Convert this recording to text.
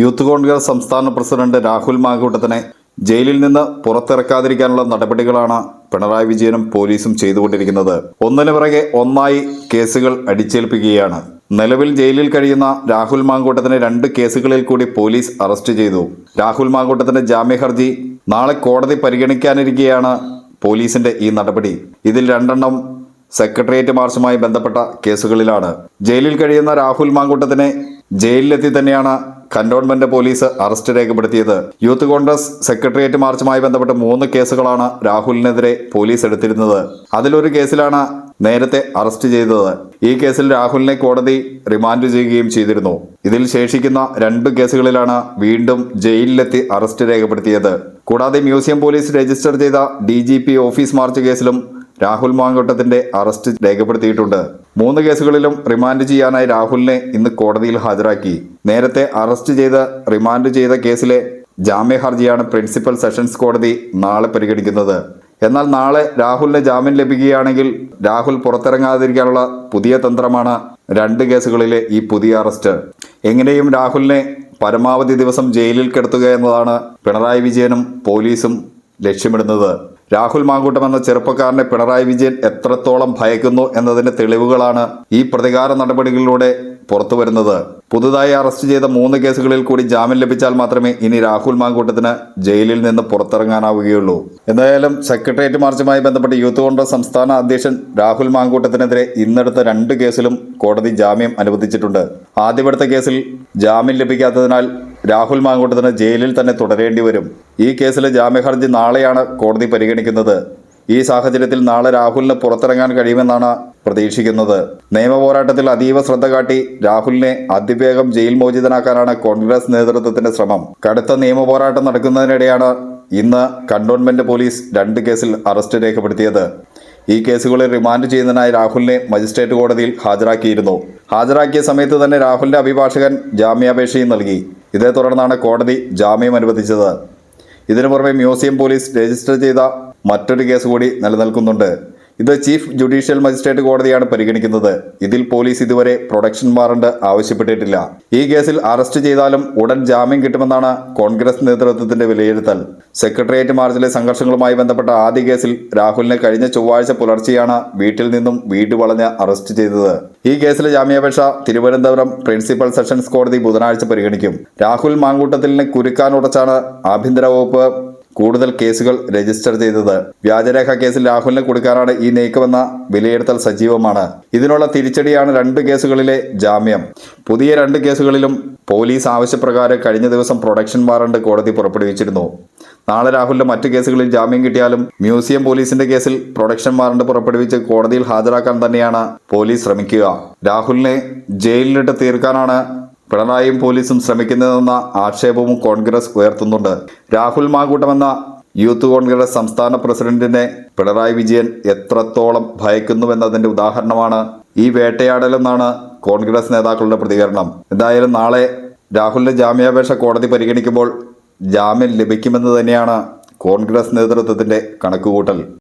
Youth Congress സംസ്ഥാന president Rahul മാങ്കൂട്ടത്തിനെ ജയിലിൽ നിന്ന് പുറത്തിറക്കാതിരിക്കാനുള്ള നടപടികളാണ് പിണറായി വിജയനും പോലീസും ചെയ്തുകൊണ്ടിരിക്കുന്നത്. ഒന്നിനു പിറകെ ഒന്നായി കേസുകൾ അടിച്ചേൽപ്പിക്കുകയാണ്. നിലവിൽ ജയിലിൽ കഴിയുന്ന രാഹുൽ മാങ്കൂട്ടത്തിനെ രണ്ട് കേസുകളിൽ കൂടി പോലീസ് അറസ്റ്റ് ചെയ്തു. രാഹുൽ മാങ്കൂട്ടത്തിന്റെ ജാമ്യ ഹർജി നാളെ കോടതി പരിഗണിക്കാനിരിക്കെയാണ് പോലീസിന്റെ ഈ നടപടി. ഇതിൽ രണ്ടെണ്ണം സെക്രട്ടേറിയറ്റ് മാർച്ചുമായി ബന്ധപ്പെട്ട കേസുകളിലാണ്. ജയിലിൽ കഴിയുന്ന രാഹുൽ മാങ്കൂട്ടത്തിനെ ജയിലിലെത്തി തന്നെയാണ് കന്റോൺമെന്റ് പോലീസ് അറസ്റ്റ് രേഖപ്പെടുത്തിയത്. യൂത്ത് കോൺഗ്രസ് സെക്രട്ടേറിയറ്റ് മാർച്ചുമായി ബന്ധപ്പെട്ട് മൂന്ന് കേസുകളാണ് രാഹുലിനെതിരെ പോലീസ് എടുത്തിരുന്നത്. അതിലൊരു കേസിലാണ് നേരത്തെ അറസ്റ്റ് ചെയ്തത്. ഈ കേസിൽ രാഹുലിനെ കോടതി റിമാൻഡ് ചെയ്യുകയും ചെയ്തിരുന്നു. ഇതിൽ ശേഷിക്കുന്ന രണ്ട് കേസുകളിലാണ് വീണ്ടും ജയിലിലെത്തി അറസ്റ്റ് രേഖപ്പെടുത്തിയത്. കൂടാതെ മ്യൂസിയം പോലീസ് രജിസ്റ്റർ ചെയ്ത ഡി ഓഫീസ് മാർച്ച് കേസിലും രാഹുൽ മാങ്കോട്ടത്തിന്റെ അറസ്റ്റ് രേഖപ്പെടുത്തിയിട്ടുണ്ട്. മൂന്ന് കേസുകളിലും റിമാൻഡ് ചെയ്യാനായി രാഹുലിനെ ഇന്ന് കോടതിയിൽ ഹാജരാക്കി. നേരത്തെ അറസ്റ്റ് ചെയ്ത് റിമാൻഡ് ചെയ്ത കേസിലെ ജാമ്യ ഹർജിയാണ് പ്രിൻസിപ്പൽ സെഷൻസ് കോടതി നാളെ പരിഗണിക്കുന്നത്. എന്നാൽ നാളെ രാഹുലിന് ജാമ്യം ലഭിക്കുകയാണെങ്കിൽ രാഹുൽ പുറത്തിറങ്ങാതിരിക്കാനുള്ള പുതിയ തന്ത്രമാണ് രണ്ട് കേസുകളിലെ ഈ പുതിയ അറസ്റ്റ്. എങ്ങനെയും രാഹുലിനെ പരമാവധി ദിവസം ജയിലിൽ കിടത്തുക എന്നതാണ് പിണറായി വിജയനും പോലീസും ലക്ഷ്യമിടുന്നത്. രാഹുൽ മാങ്കൂട്ടം എന്ന ചെറുപ്പക്കാരനെ പിണറായി വിജയൻ എത്രത്തോളം ഭയക്കുന്നു എന്നതിന്റെ തെളിവുകളാണ് ഈ പ്രതികാര നടപടികളിലൂടെ പുറത്തുവരുന്നത്. പുതുതായി അറസ്റ്റ് ചെയ്ത മൂന്ന് കേസുകളിൽ കൂടി ജാമ്യം ലഭിച്ചാൽ മാത്രമേ ഇനി രാഹുൽ മാങ്കൂട്ടത്തിന് ജയിലിൽ നിന്ന് പുറത്തിറങ്ങാനാവുകയുള്ളൂ. എന്തായാലും സെക്രട്ടേറിയറ്റ് മാർച്ചുമായി ബന്ധപ്പെട്ട് യൂത്ത് കോൺഗ്രസ് സംസ്ഥാന അധ്യക്ഷൻ രാഹുൽ മാങ്കൂട്ടത്തിനെതിരെ ഇന്നെടുത്ത രണ്ട് കേസിലും കോടതി ജാമ്യം അനുവദിച്ചിട്ടുണ്ട്. ആദ്യമെടുത്ത കേസിൽ ജാമ്യം ലഭിക്കാത്തതിനാൽ രാഹുൽ മാങ്കൂട്ടത്തിന് ജയിലിൽ തന്നെ തുടരേണ്ടി വരും. ഈ കേസിലെ ജാമ്യഹർജി നാളെയാണ് കോടതി പരിഗണിക്കുന്നത്. ഈ സാഹചര്യത്തിൽ നാളെ രാഹുലിന് പുറത്തിറങ്ങാൻ കഴിയുമെന്നാണ് പ്രതീക്ഷിക്കുന്നത്. നിയമ പോരാട്ടത്തിൽ അതീവ ശ്രദ്ധ കാട്ടി രാഹുലിനെ അതിവേഗം ജയിൽ മോചിതനാക്കാനാണ് കോൺഗ്രസ് നേതൃത്വത്തിന്റെ ശ്രമം. കടുത്ത നിയമ പോരാട്ടം നടക്കുന്നതിനിടെയാണ് ഇന്ന് കണ്ടോൺമെന്റ് പോലീസ് രണ്ട് കേസിൽ അറസ്റ്റ് രേഖപ്പെടുത്തിയത്. ഈ കേസുകളിൽ റിമാൻഡ് ചെയ്യുന്നതിനായി രാഹുലിനെ മജിസ്ട്രേറ്റ് കോടതിയിൽ ഹാജരാക്കിയിരുന്നു. ഹാജരാക്കിയ സമയത്ത് തന്നെ രാഹുലിന്റെ അഭിഭാഷകൻ ജാമ്യാപേക്ഷയും നൽകി. ഇതേ തുടർന്നാണ് കോടതി ജാമ്യം അനുവദിച്ചത്. ഇതിനു പുറമെ മ്യൂസിയം പോലീസ് രജിസ്റ്റർ ചെയ്ത മറ്റൊരു കേസ് കൂടി നിലനിൽക്കുന്നുണ്ട്. ഇത് ചീഫ് ജുഡീഷ്യൽ മജിസ്ട്രേറ്റ് കോടതിയാണ് പരിഗണിക്കുന്നത്. ഇതിൽ പോലീസ് ഇതുവരെ പ്രൊഡക്ഷൻ വാറണ്ട് ആവശ്യപ്പെട്ടിട്ടില്ല. ഈ കേസിൽ അറസ്റ്റ് ചെയ്താലും ഉടൻ ജാമ്യം കിട്ടുമെന്നാണ് കോൺഗ്രസ് നേതൃത്വത്തിന്റെ വിലയിരുത്തൽ. സെക്രട്ടേറിയറ്റ് മാർച്ചിലെ സംഘർഷങ്ങളുമായി ബന്ധപ്പെട്ട ആദ്യ കേസിൽ രാഹുലിനെ കഴിഞ്ഞ ചൊവ്വാഴ്ച പുലർച്ചെയാണ് വീട്ടിൽ നിന്നും വീട് വളഞ്ഞ് അറസ്റ്റ് ചെയ്തത്. ഈ കേസിലെ ജാമ്യാപേക്ഷ തിരുവനന്തപുരം പ്രിൻസിപ്പൽ സെഷൻസ് കോടതി ബുധനാഴ്ച പരിഗണിക്കും. രാഹുൽ മാങ്കൂട്ടത്തിലിനെ കുരുക്കാനുടച്ചാണ് ആഭ്യന്തര വകുപ്പ് കൂടുതൽ കേസുകൾ രജിസ്റ്റർ ചെയ്തത്. വ്യാജരേഖ കേസിൽ രാഹുലിന് കൊടുക്കാനാണ് ഈ നീക്കമെന്ന വിലയിരുത്തൽ സജീവമാണ്. ഇതിനുള്ള തിരിച്ചടിയാണ് രണ്ട് കേസുകളിലെ ജാമ്യം. പുതിയ രണ്ട് കേസുകളിലും പോലീസ് ആവശ്യപ്രകാരം കഴിഞ്ഞ ദിവസം പ്രൊഡക്ഷൻ വാറണ്ട് കോടതി പുറപ്പെടുവിച്ചിരുന്നു. നാളെ രാഹുലിന്റെ മറ്റു കേസുകളിൽ ജാമ്യം കിട്ടിയാലും മ്യൂസിയം പോലീസിന്റെ കേസിൽ പ്രൊഡക്ഷൻ വാറണ്ട് പുറപ്പെടുവിച്ച് കോടതിയിൽ ഹാജരാക്കാൻ തന്നെയാണ് പോലീസ് ശ്രമിക്കുക. രാഹുലിനെ ജയിലിലിട്ട് തീർക്കാനാണ് പിണറായിയും പോലീസും ശ്രമിക്കുന്നതെന്ന ആക്ഷേപവും കോൺഗ്രസ് ഉയർത്തുന്നുണ്ട്. രാഹുൽ മാങ്കൂട്ടമെന്ന യൂത്ത് കോൺഗ്രസ് സംസ്ഥാന പ്രസിഡന്റിനെ പിണറായി വിജയൻ എത്രത്തോളം ഭയക്കുന്നുവെന്നതിന്റെ ഉദാഹരണമാണ് ഈ വേട്ടയാടലെന്നാണ് കോൺഗ്രസ് നേതാക്കളുടെ പ്രതികരണം. എന്തായാലും നാളെ രാഹുലിന്റെ ജാമ്യാപേക്ഷ കോടതി പരിഗണിക്കുമ്പോൾ ജാമ്യം ലഭിക്കുമെന്ന് തന്നെയാണ് കോൺഗ്രസ് നേതൃത്വത്തിന്റെ കണക്കുകൂട്ടൽ.